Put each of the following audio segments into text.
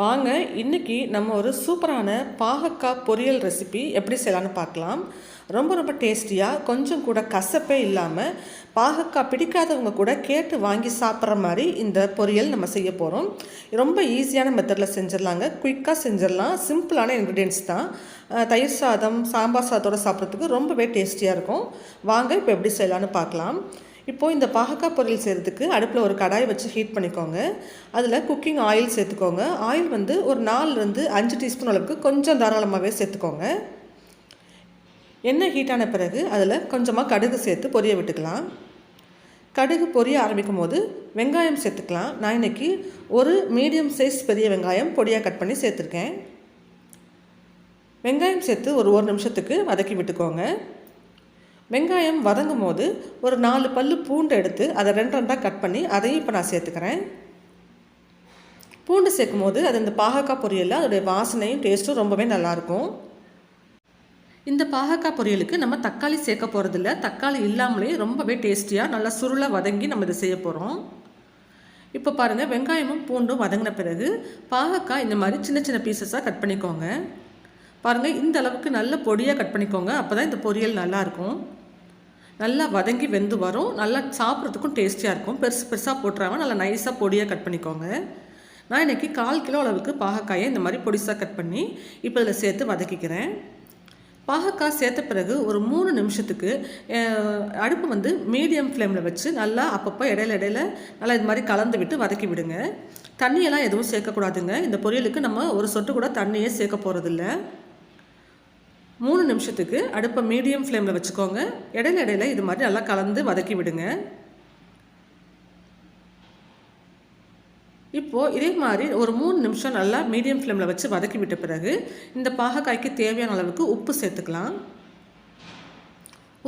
வாங்க இன்னைக்கு நம்ம ஒரு சூப்பரான பாகக்காய் பொரியல் ரெசிபி எப்படி செய்யலாம்னு பார்க்கலாம். ரொம்ப ரொம்ப டேஸ்டியாக கொஞ்சம் கூட கசப்பே இல்லாமல் பாகக்காய் பிடிக்காதவங்க கூட கேட்டு வாங்கி சாப்பிட்ற மாதிரி இந்த பொரியல் நம்ம செய்ய போகிறோம் ரொம்ப ஈஸியான மெத்தடில் செஞ்சிடலாங்க. குயிக்காக செஞ்சிடலாம். சிம்பிளான இன்க்ரீடியன்ஸ் தான். தயிர் சாதம் சாம்பார் சாதத்தோட சாப்பிட்றதுக்கு ரொம்பவே டேஸ்டியாக இருக்கும். வாங்க இப்போ எப்படி செய்யலாம்னு பார்க்கலாம். இப்போது இந்த பாகக்காய் பொரியல் செய்கிறதுக்கு அடுப்பில் ஒரு கடாய் வச்சு ஹீட் பண்ணிக்கோங்க. அதில் குக்கிங் ஆயில் சேர்த்துக்கோங்க. ஆயில் வந்து ஒரு நாலுலேருந்து அஞ்சு டீஸ்பூன் அளவுக்கு கொஞ்சம் தாராளமாகவே சேர்த்துக்கோங்க. எண்ணெய் ஹீட்டான பிறகு அதில் கொஞ்சமாக கடுகு சேர்த்து பொரிய விட்டுக்கலாம். கடுகு பொரிய ஆரம்பிக்கும் போது வெங்காயம் சேர்த்துக்கலாம். நான் இன்னைக்கு ஒரு மீடியம் சைஸ் பெரிய வெங்காயம் பொடியாக கட் பண்ணி சேர்த்துருக்கேன். வெங்காயம் சேர்த்து ஒரு ஒரு நிமிஷத்துக்கு வதக்கி விட்டுக்கோங்க. வெங்காயம் வதங்கும் போது ஒரு நாலு பல் பூண்டு எடுத்து அதை ரெண்டு ரெண்டாக கட் பண்ணி அதையும் இப்போ நான் சேர்த்துக்கிறேன். பூண்டு சேர்க்கும் போது அது இந்த பாகக்காய் பொரியலில் அதோடைய வாசனையும் டேஸ்ட்டும் ரொம்பவே நல்லாயிருக்கும். இந்த பாகக்காய் பொரியலுக்கு நம்ம தக்காளி சேர்க்க போகிறதில்ல தக்காளி இல்லாமலே ரொம்பவே டேஸ்டியாக நல்லா சுருளாக வதங்கி நம்ம இதை செய்ய போகிறோம் இப்போ பாருங்கள் வெங்காயமும் பூண்டும் வதங்கின பிறகு பாகக்காய் இந்த மாதிரி சின்ன சின்ன பீசஸாக கட் பண்ணிக்கோங்க. பாருங்கள் இந்த அளவுக்கு நல்ல பொடியாக கட் பண்ணிக்கோங்க. அப்போ தான் இந்த பொரியல் நல்லாயிருக்கும் நல்லா வதங்கி வெந்து வரும். நல்லா சாப்பிட்றதுக்கும் டேஸ்டியாக இருக்கும். பெருசு பெருசாக போட்டுறாம நல்லா நைஸாக பொடியாக கட் பண்ணிக்கோங்க. நான் இன்றைக்கி கால் கிலோ அளவுக்கு பாகக்காயை இந்த மாதிரி பொடிசாக கட் பண்ணி இப்போ இதில் சேர்த்து வதக்கிக்கிறேன். பாகக்காய் சேர்த்த பிறகு ஒரு மூணு நிமிஷத்துக்கு அடுப்பு வந்து மீடியம் ஃப்ளேமில் வச்சு நல்லா அப்பப்போ இடையில இடையில நல்லா இது மாதிரி கலந்து விட்டு வதக்கி விடுங்க. தண்ணியெல்லாம் எதுவும் சேர்க்கக்கூடாதுங்க. இந்த பொரியலுக்கு நம்ம ஒரு சொட்டு கூட தண்ணியே சேர்க்க போகிறதில்ல மூணு நிமிஷத்துக்கு அடுப்பை மீடியம் ஃப்ளேமில் வச்சுக்கோங்க. இடையில இடையில இது மாதிரி நல்லா கலந்து வதக்கி விடுங்க. இப்போது இதே மாதிரி ஒரு மூணு நிமிஷம் நல்லா மீடியம் ஃப்ளேமில் வச்சு வதக்கி விட்ட பிறகு இந்த பாகக்காய்க்கு தேவையான அளவுக்கு உப்பு சேர்த்துக்கலாம்.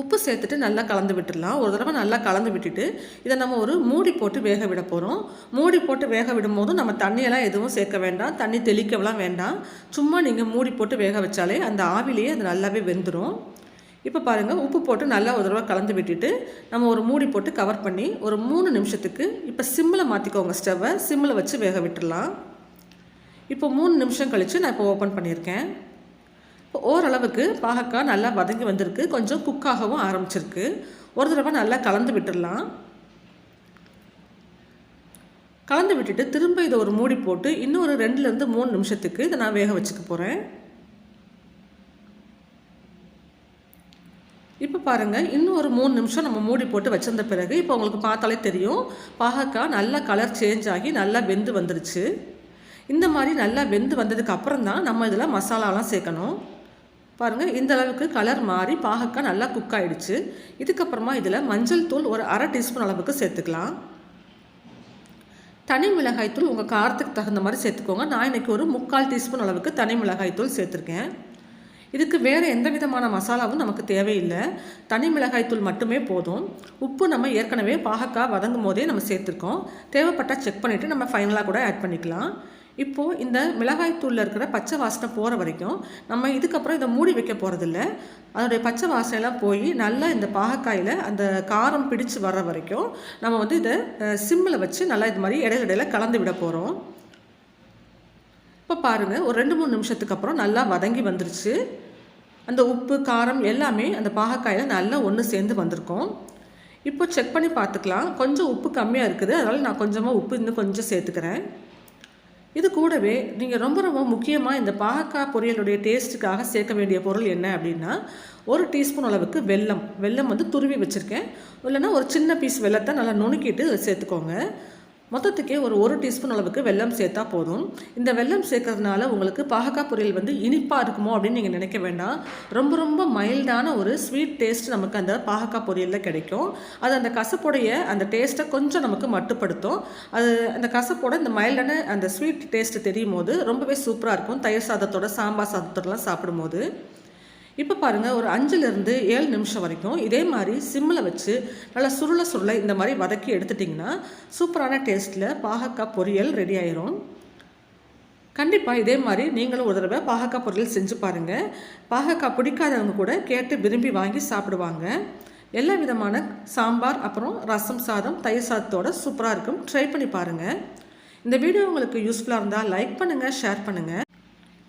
உப்பு சேர்த்துட்டு நல்லா கலந்து விட்டுடலாம். ஒரு தடவை நல்லா கலந்து விட்டுட்டு இதை நம்ம ஒரு மூடி போட்டு வேக விட போகிறோம் மூடி போட்டு வேக விடும் போதும் நம்ம தண்ணியெல்லாம் எதுவும் சேர்க்க வேண்டாம். தண்ணி தெளிக்கவெல்லாம் வேண்டாம். சும்மா நீங்கள் மூடி போட்டு வேக வச்சாலே அந்த ஆவிலேயே அது நல்லாவே வெந்துடும் இப்போ பாருங்கள் உப்பு போட்டு நல்லா ஒரு தடவை கலந்து விட்டுட்டு நம்ம ஒரு மூடி போட்டு கவர் பண்ணி ஒரு மூணு நிமிஷத்துக்கு இப்போ சிம்மில் மாற்றிக்கோங்க ஸ்டவ்வை. சிம்மில் வச்சு வேக விட்டுடலாம். இப்போ மூணு நிமிஷம் கழித்து நான் இப்போ ஓப்பன் பண்ணியிருக்கேன். ஓரளவுக்கு பாகக்காய் நல்லா வதங்கி வந்திருக்கு. கொஞ்சம் குக்காகவும் ஆரம்பிச்சிருக்கு. ஒரு தடவை நல்லா கலந்து விட்டுடலாம். கலந்து விட்டுட்டு திரும்ப இதை ஒரு மூடி போட்டு இன்னும் ஒரு ரெண்டுலேருந்து மூணு நிமிஷத்துக்கு இதை நான் வேக வச்சுக்க போகிறேன் இப்போ பாருங்கள் இன்னும் ஒரு மூணு நிமிஷம் நம்ம மூடி போட்டு வச்சிருந்த பிறகு இப்போ உங்களுக்கு பார்த்தாலே தெரியும். பாகக்காய் நல்லா கலர் சேஞ்ச் ஆகி நல்லா வெந்து வந்துருச்சு. இந்த மாதிரி நல்லா வெந்து வந்ததுக்கு அப்புறம் தான் நம்ம இதில் மசாலாலாம் சேர்க்கணும். பாருங்கள் இந்த அளவுக்கு கலர் மாறி பாகக்காய் நல்லா குக் ஆகிடுச்சு இதுக்கப்புறமா இதில் மஞ்சள் தூள் ஒரு அரை டீஸ்பூன் அளவுக்கு சேர்த்துக்கலாம். தனி மிளகாய் தூள் உங்கள் காரத்துக்கு தகுந்த மாதிரி சேர்த்துக்கோங்க. நான் இன்னைக்கு ஒரு முக்கால் டீஸ்பூன் அளவுக்கு தனி மிளகாய் தூள் சேர்த்துருக்கேன். இதுக்கு வேறு எந்த விதமான மசாலாவும் நமக்கு தேவையில்லை. தனி மிளகாய் தூள் மட்டுமே போதும். உப்பு நம்ம ஏற்கனவே பாகக்காய் வதங்கும் போதே நம்ம சேர்த்துருக்கோம். தேவைப்பட்டால் செக் பண்ணிவிட்டு நம்ம ஃபைனலாக கூட ஆட் பண்ணிக்கலாம். இப்போது இந்த மிளகாய் தூளில் இருக்கிற பச்சை வாசனை போகிற வரைக்கும் நம்ம இதுக்கப்புறம் இதை மூடி வைக்க போகிறதில்ல அதனுடைய பச்சை வாசனைலாம் போய் நல்லா இந்த பாகக்காயில் அந்த காரம் பிடிச்சு வர்ற வரைக்கும் நம்ம வந்து இதை சிம்மில் வச்சு நல்லா இது மாதிரி இடையில இடையில கலந்து விட போகிறோம் இப்போ பாருங்கள் ஒரு ரெண்டு மூணு நிமிஷத்துக்கு அப்புறம் நல்லா வதங்கி வந்துருச்சு. அந்த உப்பு காரம் எல்லாமே அந்த பாகக்காயில் நல்லா ஒன்று சேர்ந்து வந்திருக்கும். இப்போ செக் பண்ணி பார்த்துக்கலாம். கொஞ்சம் உப்பு கம்மியாக இருக்குது. அதனால் நான் கொஞ்சமாக உப்பு இன்னும் கொஞ்சம் சேர்த்துக்கிறேன். இது கூடவே நீங்கள் ரொம்ப ரொம்ப முக்கியமாக இந்த பாகக்காய் பொரியலுடைய டேஸ்ட்டுக்காக சேர்க்க வேண்டிய பொருள் என்ன அப்படின்னா ஒரு டீஸ்பூன் அளவுக்கு வெல்லம். வெல்லம் வந்து துருவி வச்சுருக்கேன். இல்லைன்னா ஒரு சின்ன பீஸ் வெல்லத்தை நல்லா நுணுக்கிட்டு சேர்த்துக்கோங்க. மொத்தத்துக்கே ஒரு ஒரு டீஸ்பூன் அளவுக்கு வெல்லம் சேர்த்தா போதும். இந்த வெல்லம் சேர்க்கறதுனால உங்களுக்கு பாகக்காய் பொரியல் வந்து இனிப்பாக இருக்குமோ அப்படின்னு நீங்கள் நினைக்க வேண்டாம். ரொம்ப ரொம்ப மைல்டான ஒரு ஸ்வீட் டேஸ்ட் நமக்கு அந்த பாகக்காய் பொரியலில் கிடைக்கும். அது அந்த கசப்புடைய அந்த டேஸ்ட்டை கொஞ்சம் நமக்கு மட்டுப்படுத்தும். அது அந்த கசப்போட இந்த மைல்டான அந்த ஸ்வீட் டேஸ்ட் தெரியும் போது ரொம்பவே சூப்பராக இருக்கும். தயிர் சாதத்தோட சாம்பார் சாதத்தோடலாம் சாப்பிடும்போது. இப்போ பாருங்கள் ஒரு அஞ்சுலேருந்து ஏழு நிமிஷம் வரைக்கும் இதே மாதிரி சிம்மில் வச்சு நல்லா சுருள சுருளை இந்த மாதிரி வதக்கி எடுத்துட்டிங்கன்னா சூப்பரான டேஸ்ட்டில் பாகக்காய் பொரியல் ரெடி ஆயிரும். கண்டிப்பாக இதே மாதிரி நீங்களும் ஒரு தடவை பாகக்காய் பொரியல் செஞ்சு பாருங்கள் பாகக்காய் பிடிக்காதவங்க கூட கேட்டு விரும்பி வாங்கி சாப்பிடுவாங்க. எல்லா விதமான சாம்பார் அப்புறம் ரசம் சாதம் தயிர் சாதத்தோட சூப்பராக இருக்கும். ட்ரை பண்ணி பாருங்கள் இந்த வீடியோ உங்களுக்கு யூஸ்ஃபுல்லாக இருந்தால் லைக் பண்ணுங்கள் ஷேர் பண்ணுங்கள்